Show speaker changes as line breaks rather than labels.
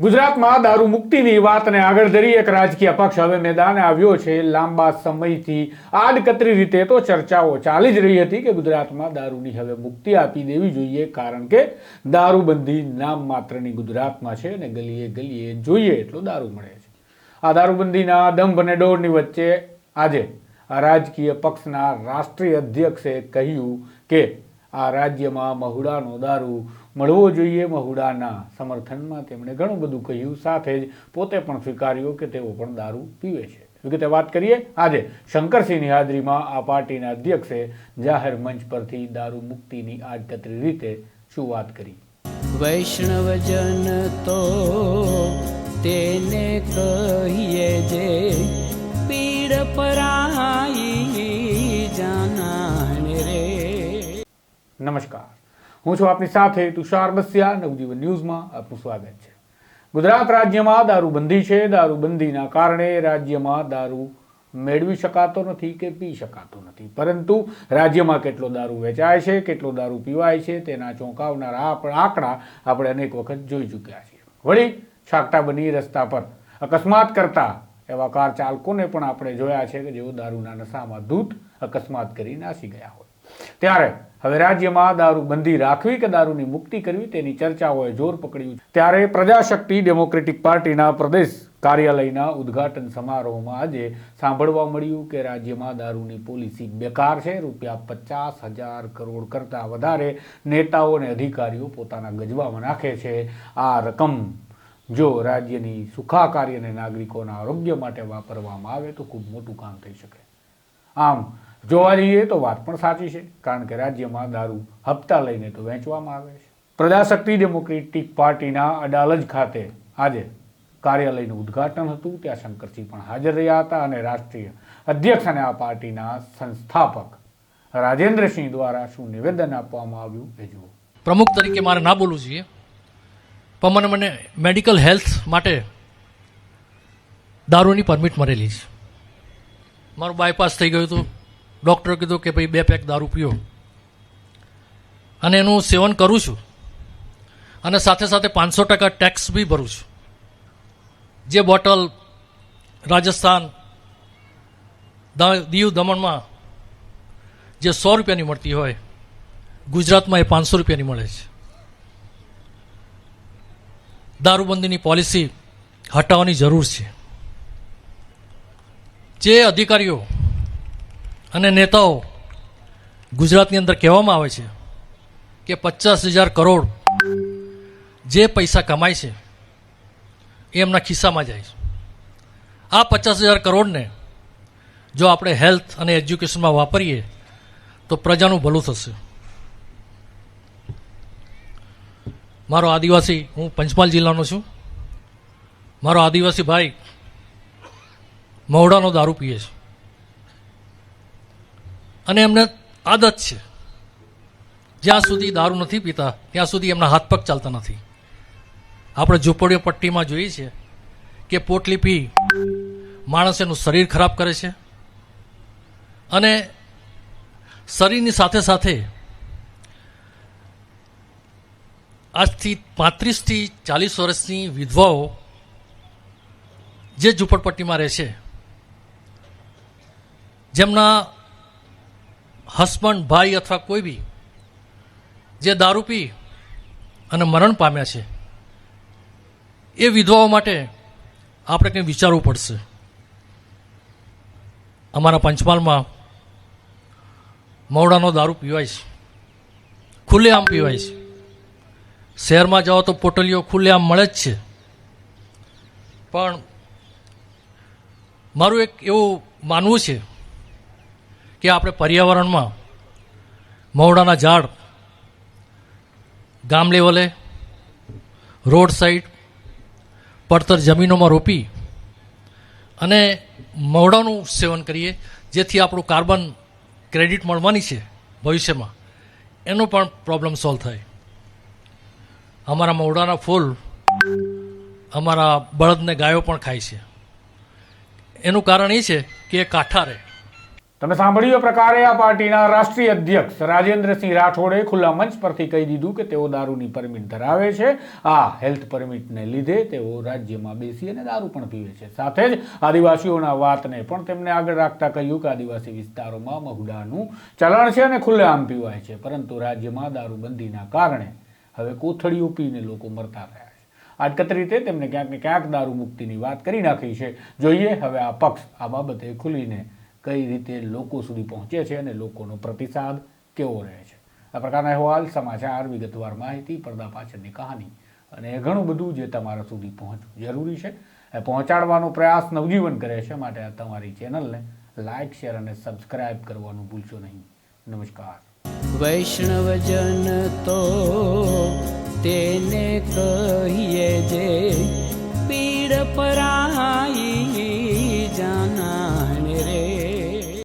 ગુજરાતમાં દારૂ મુક્તિની વાતને આગળ ધરી એક રાજકીય પક્ષ હવે મેદાને આવ્યો છે. લાંબા સમયથી આડકતરી રીતે તો ચર્ચાઓ ચાલી જ રહી હતી કે ગુજરાતમાં દારૂની હવે મુક્તિ આપી દેવી જોઈએ, કારણ કે દારૂબંધી નામ માત્રની ગુજરાતમાં છે અને ગલીએ ગલીએ જોઈએ એટલો દારૂ મળે છે. આ દારૂબંધીના દંભ અને ડોળની વચ્ચે આજે આ રાજકીય પક્ષના રાષ્ટ્રીય અધ્યક્ષે કહ્યું કે આ રાજ્યમાં મહુડાનો દારૂ મળવો જોઈએ મહુડાના સમર્થનમાં તેમણે ઘણું બધું કહ્યું. સાથે જ પોતે પણ સ્વીકાર્યું કે તેઓ પણ દારૂ પીવે છે. વિગતે વાત કરીએ આજે શંકરસિંહની હાજરીમાં આ પાર્ટીના અધ્યક્ષે જાહેર મંચ પરથી દારૂ મુક્તિની આડકતરી રીતે શું વાત કરી.
વૈષ્ણવજન તો તેને કહીએ જે પીડ પરાઈ જાના રે.
નમસ્કાર. હું છું આપની સાથે તુષાર બસિયા નવજીવન ન્યૂઝમાં આપનું સ્વાગત છે. ગુજરાત રાજ્યમાં દારૂબંધી છે. દારૂબંધીના કારણે રાજ્યમાં દારૂ મેળવી શકાતો નથી કે પી શકાતો નથી. પરંતુ રાજ્યમાં કેટલો દારૂ વેચાય છે, કેટલો દારૂ પીવાય છે, તેના ચોંકાવનારા આંકડા આપણે અનેક વખત જોઈ ચૂક્યા છીએ. વળી છાકટા બની રસ્તા પર. અકસ્માત કરતા એવા કાર ચાલકોને પણ આપણે જોયા છે કે જેઓ દારૂના નશામાં ધૂત અકસ્માત કરી નાસી ગયા હોય. ત્યારે હવે રાજ્યમાં દારૂ બંધી રાખવી કે દારૂની મુક્તિ કરવી તેની ચર્ચાઓએ જોર પકડ્યું ત્યારે પ્રજાશક્તિ ડેમોક્રેટિક પાર્ટીના પ્રદેશ કાર્યાલયના ઉદ્ઘાટન સમારોહમાં આજે સાંભળવા મળ્યું કે રાજ્યમાં દારૂની પોલિસી બેકાર છે. રૂપિયા પચાસ હજાર કરોડ કરતાં વધારે નેતાઓ અને અધિકારીઓ પોતાના ગજવામાં નાખે છે. આ રકમ જો રાજ્યની સુખાકારી અને નાગરિકોના આરોગ્ય માટે વાપરવામાં આવે તો ખૂબ મોટું કામ થઈ શકે. આમ, જોવા જઈએ તો વાત પણ સાચી છે, કારણ કે રાજ્યમાં દારૂ હપ્તા લઈને તો વેચવામાં આવે છે. પ્રજાશક્તિ ડેમોક્રેટિક પાર્ટીના અડાલજ ખાતે આજે કાર્યાલયનું ઉદ્ઘાટન હતું. ત્યાં શંકરસિંહ પણ હાજર રહ્યા હતા અને રાષ્ટ્રીય અધ્યક્ષ અને આ પાર્ટીના સંસ્થાપક રાજેન્દ્રસિંહ દ્વારા શું નિવેદન આપવામાં આવ્યું એ જુઓ.
પ્રમુખ તરીકે મારે ના બોલવું જોઈએ. પણ મને મને મેડિકલ હેલ્થ માટે દારૂની પરમિટ મળેલી છે. મારું બાયપાસ થઈ ગયું હતું. ડૉક્ટરે કીધું કે ભાઈ બે પેક દારૂ પીઓ. અને એનું સેવન કરું છું. અને સાથે સાથે પાંચસો ટકા ટેક્સ બી ભરું છું. જે બોટલ રાજસ્થાન દીવ દમણમાં જે સો રૂપિયાની મળતી હોય, ગુજરાતમાં એ પાંચસો રૂપિયાની મળે છે. દારૂબંધીની પોલિસી હટાવવાની જરૂર છે. જે અધિકારીઓ અને નેતાઓ ગુજરાતની અંદર કહેવામાં આવે છે કે પચાસ હજાર કરોડ જે પૈસા કમાય છે, એ એમના ખિસ્સામાં જાય છે. આ પચાસ હજાર કરોડને જો આપણે હેલ્થ અને એજ્યુકેશનમાં વાપરીએ, તો પ્રજાનું ભલું થશે. મારો આદિવાસી, હું પંચમહાલ જિલ્લાનો છું. મારો આદિવાસી ભાઈ મહુડાનો દારૂ પીએ છે. અને એમને આદત છે. જ્યાં સુધી દારૂ નથી પીતા, ત્યાં સુધી એમના હાથ પગ ચાલતા નથી. આપણે ઝૂંપડીઓ પટ્ટીમાં જોઈએ છીએ કે પોટલી પી, માણસ એનું શરીર ખરાબ કરે છે. અને શરીરની સાથે સાથે આજથી પાંત્રીસથી ચાલીસ વર્ષની વિધવાઓ જે ઝૂંપડપટ્ટીમાં રહે છે જેમના હસબન્ડ ભાઈ અથવા કોઈ બી જે દારૂ પી અને મરણ પામ્યા છે, એ વિધવાઓ માટે આપણે કંઈ વિચારવું પડશે. અમારા પંચમહાલમાં મવડાનો દારૂ પીવાય છે, ખુલ્લેઆમ પીવાય છે. શહેરમાં જાઓ તો પોટલીઓ ખુલ્લેઆમ મળે જ છે. પણ મારું એક એવું માનવું છે કે આપણે પર્યાવરણમાં મવડાના ઝાડ, ગામ લેવલે, રોડ સાઈડ, પડતર જમીનોમાં રોપી અને મવડાનું સેવન કરીએ, જેથી આપણું કાર્બન ક્રેડિટ મળવાની છે ભવિષ્યમાં. એનો પણ પ્રોબ્લેમ સોલ્વ થાય. અમારા મવડાના ફૂલ અમારા બળદને ગાયો પણ ખાય છે. એનું કારણ એ છે કે એ કાંઠા રહે
તમે સાંભળ્યું પ્રકારે આ પાર્ટીના રાષ્ટ્રીય અધ્યક્ષ રાજેન્દ્રસિંહ રાઠોડે ખુલ્લા મંચ પરથી કહી દીધું કે તેઓ દારૂની પરમિટ ધરાવે છે. આ હેલ્થ પરમિટને લીધે તેઓ રાજ્યમાં બેસી અને દારૂ પણ પીવે છે. સાથે જ આદિવાસીઓના વાતને પણ તેમને આગળ રાખતા કહ્યું કે આદિવાસી વિસ્તારોમાં મહુડાનું ચલણ છે અને ખુલ્લેઆમ પીવાય છે. પરંતુ રાજ્યમાં દારૂબંધીના કારણે હવે કોથળીઓ પીને લોકો મરતા રહ્યા છે. આટકત રીતે તેમણે ક્યાંક ને ક્યાંક દારૂ મુક્તિની વાત કરી નાખી છે. જોઈએ હવે આ પક્ષ આ બાબતે ખુલીને કઈ રીતે લોકો સુધી પહોંચે છે અને લોકોનો પ્રતિસાદ કેવો રહે છે. આ પ્રકારના અહેવાલ, સમાચાર, વિગતવાર માહિતી, પડદા પાછળની કહાની અને ઘણું બધું જે તમારા સુધી પહોંચવું જરૂરી છે. એ પહોંચાડવાનો પ્રયાસ નવજીવન કરે છે માટે આ તમારી ચેનલને લાઇક શેર અને સબસ્ક્રાઇબ કરવાનું ભૂલશો નહીં. નમસ્કાર.
વૈષ્ણવજન તો તેને કહીએ જે પીડ પરાય